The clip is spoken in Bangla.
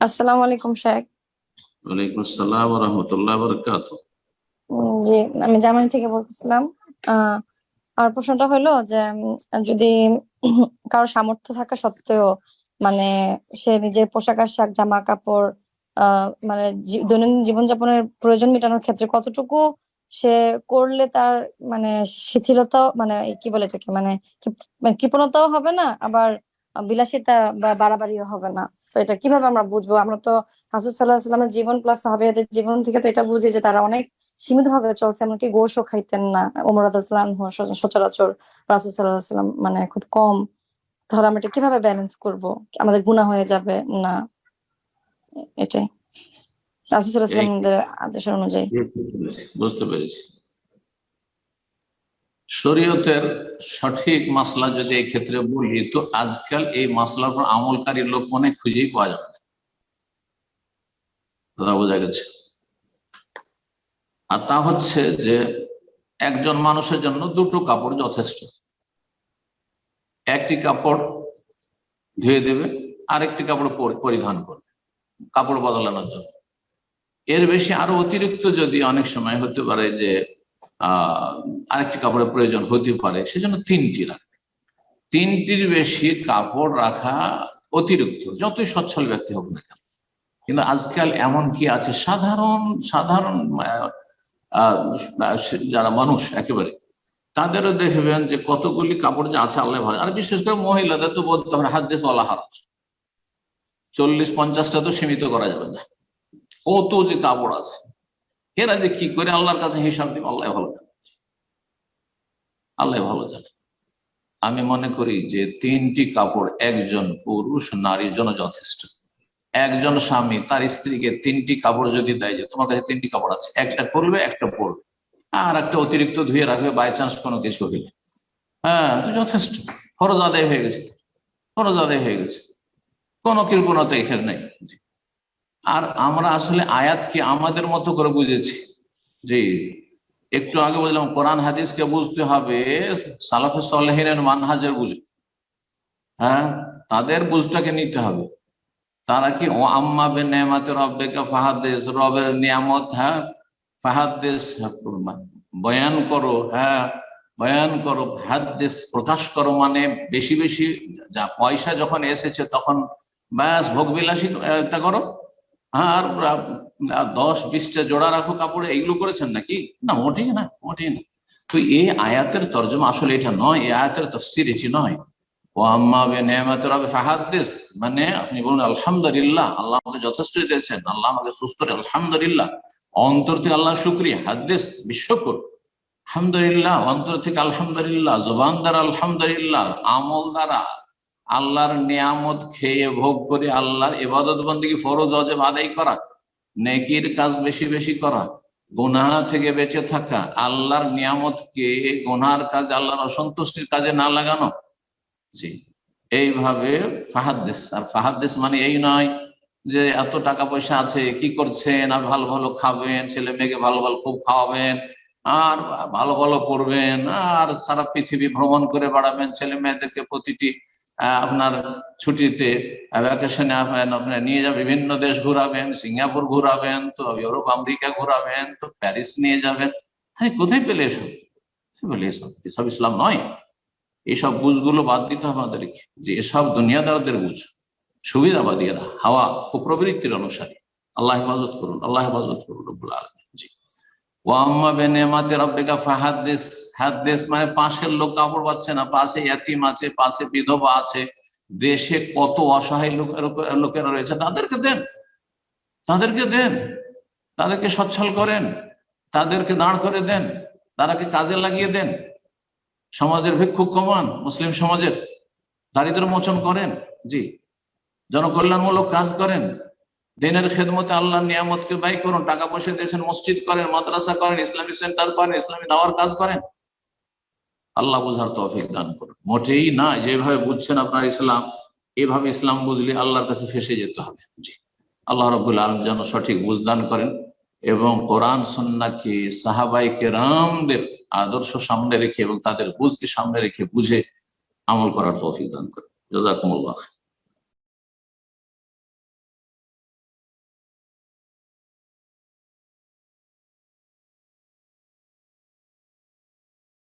আসসালামু আলাইকুম শেখ। ওয়ালাইকুম আসসালাম ওয়া রাহমাতুল্লাহি ওয়া বারাকাতুহু। উম, জি আমি জার্মানি থেকে বলতেছিলাম। আমার প্রশ্নটা হলো যে যদি কারও সামর্থ্য থাকা সত্ত্বেও মানে সে নিজের পোশাক আশাক জামা কাপড় আহ মানে দৈনন্দিন জীবনযাপনের প্রয়োজন মেটানোর ক্ষেত্রে কতটুকু সে করলে তার মানে শিথিলতা মানে কি বলে এটাকে মানে মানে কৃপণতাও হবে না আবার বিলাসিতা বা বাড়াবাড়িও হবে না? তো এটা কীভাবে আমরা বুঝব? আমরা তো হাসুদ সাল্লাহ সাল্লামের জীবন প্লাস সাহাবিয়াদের জীবন থেকে তো এটা বুঝি যে তারা অনেক সীমিত ভাবে চলছে এমনকি গোশও খাইতেন না। ওমর আনহু সচরাচর রাসূল আলাইহি সাল্লাম মানে খুব কম। তাহলে আমরা এটা কীভাবে ব্যালেন্স করব? আমাদের গুনাহ হয়ে যাবে না? এটাই। রাসূল সাল্লাল্লাহু আলাইহি সাল্লামের আদেশ অনুযায়ী। বুঝতে পেরেছি। শরীয়তের সঠিক মাসলা যদি এই ক্ষেত্রে বলি, তো আজকাল এই মাসলার উপর আমলকারী লোক মনে খুঁজেই পাওয়া যাবে কথা বোঝা গেছে? আর তা হচ্ছে যে একজন মানুষের জন্য দুটো কাপড় যথেষ্ট। একটি কাপড় ধুয়ে দেবে, আরেকটি কাপড় পরিধান করবে, কাপড় বদলানোর জন্য। এর বেশি আরও অতিরিক্ত যদি অনেক সময় হতে পারে যে আরেকটি কাপড়ের প্রয়োজন হতে পারে, সেজন্য তিনটি রাখবে। তিনটির বেশি কাপড় রাখা অতিরিক্ত, যতই সচ্ছল ব্যক্তি হোক না কেন। কিন্তু আজকাল এমন কি আছে, সাধারণ সাধারণ যারা মানুষ একেবারে, তাদেরও দেখবেন যে কতগুলি কাপড় যে আছে আল্লাহ ভালো আর বিশেষ করে মহিলাদের তো বলতে হবে হাত দেশ বলা হারাজ চল্লিশ পঞ্চাশটা তো সীমিত করা যাবে না। কত যে কাপড় আছে। এরা যে কি করে আল্লাহর কাছে হিসাব দিব, আল্লাহ ভালো জানে। আল্লাহ ভালো জানে। আমি মনে করি যে তিনটি কাপড়, একজন পুরুষ, নারীর জন্য যথেষ্ট। একজন স্বামী, তার স্ত্রীকে তিনটি কাপড় যদি দেয় যে, তোমার কাছে তিনটি কাপড় আছে, একটা পরবে একটা পরবে। আর একটা অতিরিক্ত ধুয়ে রাখবে বাই চান্স কোনো কিছু হইলে। হ্যাঁ যথেষ্ট। ফরজ আদায় হয়ে গেছে। ফরজ আদায় হয়ে গেছে। কোনো কৃপণতা এখানে নেই। আর আমরা আসলে আয়াতকে আমাদের মতো করে বুঝেছি। জি, একটু আগে বললাম, কোরআন হাদিসকে বুঝতে হবে, সালাফে সালেহিনের মানহাজের বুঝে হ্যাঁ তাদের বুঝটাকে নিতে হবে। তারা কি, ও আম্মা বে নেমাতে রব্বেকা ফাহাদেশ রবের নিয়ামত হ্যাঁ ফাহাদেশ বয়ান করো হ্যাঁ বয়ান করো হাদ্দেশ প্রকাশ করো মানে বেশি বেশি যা পয়সা যখন এসেছে তখন ব্যাস ভোগবিলাসী করো। আর দশ, বিশটা জোড়া রাখো কাপড়ে, এইগুলো করেছেন নাকি? না, মোটেই না মোটেই না। তো এই আয়াতের তর্জমা আসলে এটা নয়, এই আয়াতের তফসির এটি নয়। ও আম্মা বে নেমাতে রবে মানে আপনি বলুন, আলহামদুলিল্লাহ, আল্লাহ আমাকে যথেষ্ট দিয়েছেন, আল্লাহ আমাকে সুস্থ আলহামদুলিল্লাহ। অন্তর থেকে আল্লাহ শুক্রিয়া হাদ্দেশ বিশ্বকর। আলহামদুলিল্লাহ, অন্তর থেকে আলহামদুলিল্লাহ, জবান দ্বারা আলহামদুলিল্লাহ, আমল দ্বারা আল্লাহর নিয়ামত খেয়ে ভোগ করে আল্লাহর এবাদত বন্দী ফরজ অজেব আদায় করা, নেকির কাজ বেশি বেশি করা, গুনাহ থেকে বেঁচে থাকা, আল্লাহর নিয়ামতকে গুনার কাজ, আল্লাহর অসন্তুষ্টির কাজে না লাগানো। জি, এইভাবে ফাহাদ্দেশ আর ফাহাদ্দেশ মানে এই নয় যে এত টাকা পয়সা আছে, কি করছেন, আর ভালো ভালো খাবেন, ছেলে মেয়েকে ভালো ভালো খুব খাওয়াবেন, আর ভালো ভালো করবেন, আর সারা পৃথিবী ভ্রমণ করে বেড়াবেন, ছেলে মেয়েদেরকে প্রতিটি আপনার ছুটিতে ভ্যাকেশনে আপনার নিয়ে যাবেন, বিভিন্ন দেশ ঘুরাবেন, সিঙ্গাপুর ঘুরাবেন, তো ইউরোপ, আমেরিকা ঘুরাবেন, তো প্যারিস নিয়ে যাবেন। আরে, কোথায় পেলে এসব? পেলে এসব? এসব ইসলাম নয়। এইসব বুঝগুলো বাদ দিতে হবে আমাদেরকে, যে এসব দুনিয়াদারদের বুঝ। সুবিধাবাদী এরা, হাওয়া, কুপ্রবৃত্তির অনুসারী। আল্লাহ হেফাজত করুন, আল্লাহ হেফাজত করুন রব্বুল আলামিন। জি ওয়াম্মা বেনেমাতে রব্বিকা ফাহাদ্দিস। হাদ্দিস মানে পাশের লোক কাপড় পাচ্ছে না, পাশে ইয়াতিম আছে, পাশে বিধবা আছে। দেশে কত অসহায় লোক লোকেরা রয়েছে, তাদেরকে দেন। তাদেরকে দেন। তাদেরকে সচ্ছল করেন। তাদেরকে দাঁড় করে দেন। তারাকে কাজে লাগিয়ে দেন? সমাজের ভিক্ষুক কমান, মুসলিম সমাজের। দারিদ্র মোচন করেন। জি। জনকল্যাণমূলক কাজ করেন। দিনের খেদমতে আল্লাহ নিয়ামতকে ব্যয় করুন, টাকা পয়সা দিয়েছেন, মসজিদ করেন, মাদ্রাসা করেন, ইসলামী সেন্টার করেন, ইসলামী দাওয়ার কাজ করেন। আল্লাহ বুঝার তৌফিক দান করুন। মোটেই না, যেভাবে বুঝছেন আপনার ইসলাম, এভাবে ইসলাম বুঝলে আল্লাহর কাছে ফেসে যেতে হবে। জি। আল্লাহ রবুল আলম যেন সঠিক বুঝদান করেন এবং কোরআন সন্নাকে সাহাবাই কেরামদের আদর্শ সামনে রেখে এবং তাদের বুঝকে সামনে রেখে বুঝে আমল করার তৌফিক দান করেন। জাজাকুমুল্লাহ